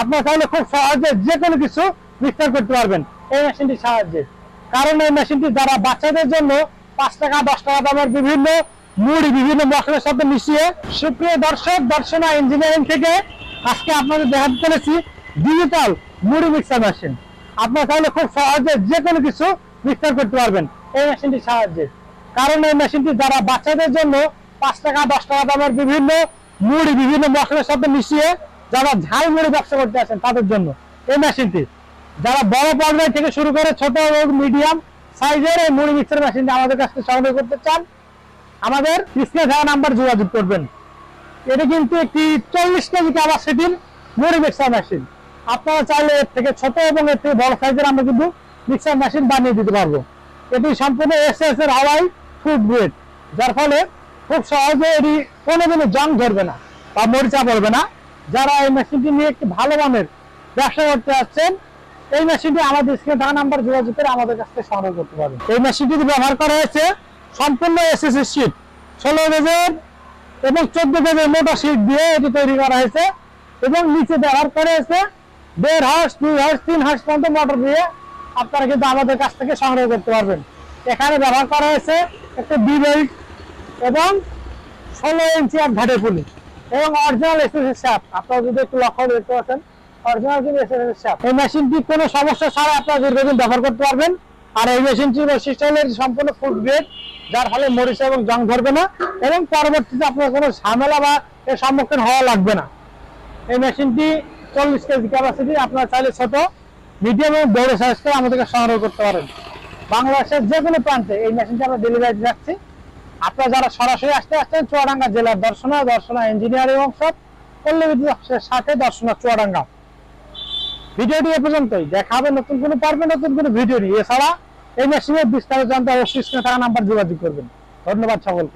আপনার চাইলে খুব সহজে যে কোনো কিছু বিস্তার করতে পারবেন। এই মেশিনটির সাহায্যে। কারণ এই মেশিনটি যারা বাচ্চাদের জন্য পাঁচ টাকা, দশ টাকা দামের বিভিন্ন মুড়ি, বিভিন্ন মশলার সাথে মিশিয়ে সুপ্রিয় দর্শক, দর্শনা ইঞ্জিনিয়ারিং থেকে আজকে আপনাদের দেখাতে চলেছি ডিজিটাল মুড়ি মিক্সার মেশিন আপনার চাইলে খুব সহজে যে কোনো কিছু বিস্তার করতে পারবেন এই মেশিনটির সাহায্যে। কারণ এই মেশিনটি যারা বাচ্চাদের জন্য পাঁচ টাকা, দশ টাকা দামের বিভিন্ন মুড়ি, বিভিন্ন মশলার সাথে মিশিয়ে যারা ঝাল মুড়ি ব্যবসা করতে আছেন তাদের জন্য এই মেশিনটি। যারা বড় পর্যায় থেকে শুরু করে ছোট এবং মিডিয়াম সাইজের এই মুড়ি মিক্সার মেশিনটি আমাদের কাছে সংগ্রহ করতে চান, আমাদের স্ক্রিনে থাকা নাম্বার যোগাযোগ করবেন। এটা কিন্তু একটি চল্লিশ কেজি ক্যাপাসিটির মুড়ি মিক্সার মেশিন। আপনারা চাইলে এর থেকে ছোট এবং এর থেকে বড় সাইজের আমরা কিন্তু মিক্সার মেশিন বানিয়ে দিতে পারব। এটি সম্পূর্ণ এস এস এর হাওয়াই ফুড গ্রেড যার ফলে খুব সহজে এটি কোনোদিনও জং ধরবে না বা মরিচা পড়বে না। যারা এই মেশিনটি নিয়ে একটি ভালো মানের ব্যবসা করতে যাচ্ছেন এই মেশিনটি আমাদের স্ক্রিনে থাকা নাম্বার যোগাযোগ করে আমাদের কাছ থেকে সংগ্রহ করতে পারবেন। এই মেশিনটি ব্যবহার করা হয়েছে, সম্পূর্ণ এস এস এর শীট ষোলো গেজের এবং চোদ্দ গেজের মোটা শীট দিয়ে এটি তৈরি করা হয়েছে এবং নিচে ব্যবহার করা হয়েছে দেড় হাঁস, দুই হাঁস, তিন হাঁস পর্যন্ত মোটর দিয়ে আপনারা কিন্তু আমাদের কাছ থেকে সংগ্রহ করতে পারবেন। এখানে ব্যবহার করা হয়েছে একটা বি বেল্ট এবং ষোলো ইঞ্চি এক ঘাটের পুলি এবং অরিজিনাল এসএসএস শ্যাপ আপনারা যদি একটু লক্ষ্য দেখতে পাচ্ছেন অরিজিনাল কিন্তু এসএসএস শ্যাপ এই মেশিনটি কোনো সমস্যা ছাড়া আপনারা দীর্ঘদিন ব্যবহার করতে পারবেন। আর এই মেশিনটির বৈশিষ্ট্য হলো সম্পূর্ণ ফুড গ্রেড যার ফলে মরিচ এবং জং ধরবে না, এবং পরবর্তীতে আপনার কোনো ঝামেলা বা এর সম্মুখীন হওয়া লাগবে না। এই মেশিনটি চল্লিশ কেজি ক্যাপাসিটি আপনারা চাইলে ছোট মিডিয়াম এবং বড় সাইজ করে আমাদের কাছে সংগ্রহ করতে পারেন। বাংলাদেশের যে কোনো প্রান্তে এই মেশিনটি আমরা ডেলিভারি যাচ্ছি আপনারা যারা সরাসরি আসতে আসছেন, চুয়াডাঙ্গা জেলার দর্শনা দর্শনা ইঞ্জিনিয়ারিং অংশ পল্লবী সাথে দর্শনা চুয়াডাঙ্গা। ভিডিওটি এ পর্যন্তই। দেখা হবে নতুন কোনো পারবে, নতুন কোনো ভিডিও নিয়ে। এছাড়া এই মেশিনের বিস্তারিত জানতে অবশ্যই থাকা নাম্বার যোগাযোগ করবেন। ধন্যবাদ সকলকে।